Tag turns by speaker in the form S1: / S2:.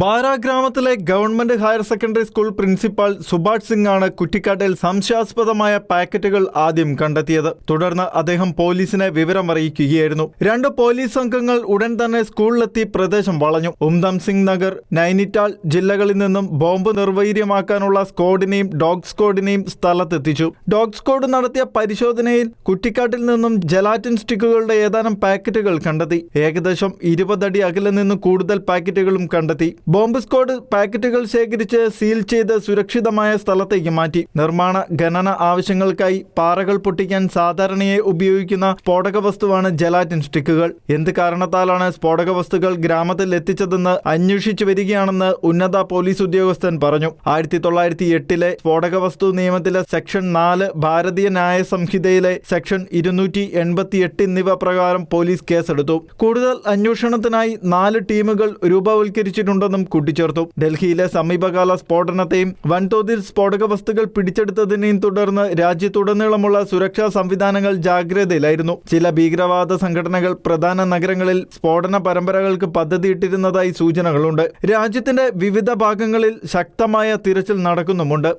S1: ബാര ഗ്രാമത്തിലെ government higher secondary school principal Subhash Singh ആണ് കുറ്റിക്കാട്ടിൽ സംശയാസ്പദമായ പാക്കറ്റുകൾ ആദ്യം കണ്ടെത്തിയത്. തുടർന്ന് അദ്ദേഹം പോലീസിനെ വിവരം അറിയിക്കുകയായിരുന്നു രണ്ട് പോലീസ് സംഘങ്ങൾ ഉടൻ തന്നെ സ്കൂളിലെത്തി പ്രദേശം വളഞ്ഞു. ഉംദം സിംഗ് നഗർ നൈനിറ്റാൾ ജില്ലകളിൽ നിന്നും ബോംബ് നിർവീര്യമാക്കാനുള്ള സ്ക്വാഡിനെയും ഡോഗ് സ്ക്വാഡിനെയും സ്ഥലത്തെത്തിച്ചു. ഡോഗ് സ്ക്വാഡ് നടത്തിയ പരിശോധനയിൽ കുറ്റിക്കാട്ടിൽ നിന്നും ജലാറ്റിൻ സ്റ്റിക്കുകളുടെ ഏതാനും പാക്കറ്റുകൾ കണ്ടെത്തി. ഏകദേശം ഇരുപതടി അകലെ നിന്ന് കൂടുതൽ പാക്കറ്റുകളും കണ്ടെത്തി. ബോംബ് സ്ക്വാഡ് പാക്കറ്റുകൾ ശേഖരിച്ച് സീൽ ചെയ്ത് സുരക്ഷിതമായ സ്ഥലത്തേക്ക് മാറ്റി. നിർമ്മാണ ഖനന ആവശ്യങ്ങൾക്കായി പാറകൾ പൊട്ടിക്കാൻ സാധാരണയായി ഉപയോഗിക്കുന്ന സ്ഫോടക വസ്തുവാണ് ജലാറ്റിൻ സ്റ്റിക്കുകൾ. എന്ത് കാരണത്താലാണ് സ്ഫോടക വസ്തുക്കൾ ഗ്രാമത്തിൽ എത്തിച്ചതെന്ന് അന്വേഷിച്ചു വരികയാണെന്ന് ഉന്നത പോലീസ് ഉദ്യോഗസ്ഥൻ പറഞ്ഞു. ആയിരത്തി തൊള്ളായിരത്തി എട്ടിലെ സ്ഫോടക വസ്തു നിയമത്തിലെ സെക്ഷൻ നാല് ഭാരതീയ ന്യായ സംഹിതയിലെ സെക്ഷൻ ഇരുന്നൂറ്റി എൺപത്തി എട്ട് എന്നിവ പ്രകാരം പോലീസ് കേസെടുത്തു. കൂടുതൽ അന്വേഷണത്തിനായി നാല് ടീമുകൾ രൂപവൽക്കരിച്ചിട്ടുണ്ടെന്നും കൂട്ടിച്ചേർത്തു. ഡൽഹിയിലെ സമീപകാല സ്ഫോടനത്തെയും വൻതോതിൽ സ്ഫോടക വസ്തുക്കൾ പിടിച്ചെടുത്തതിനെയും തുടർന്ന് രാജ്യത്തുടനീളമുള്ള സുരക്ഷാ സംവിധാനങ്ങൾ ജാഗ്രതയിലായിരുന്നു. ചില ഭീകരവാദ സംഘടനകൾ പ്രധാന നഗരങ്ങളിൽ സ്ഫോടന പരമ്പരകൾക്ക് പദ്ധതിയിട്ടിരുന്നതായി സൂചനകളുണ്ട്. രാജ്യത്തിന്റെ വിവിധ ഭാഗങ്ങളിൽ ശക്തമായ തിരച്ചിൽ നടക്കുന്നുമുണ്ട്.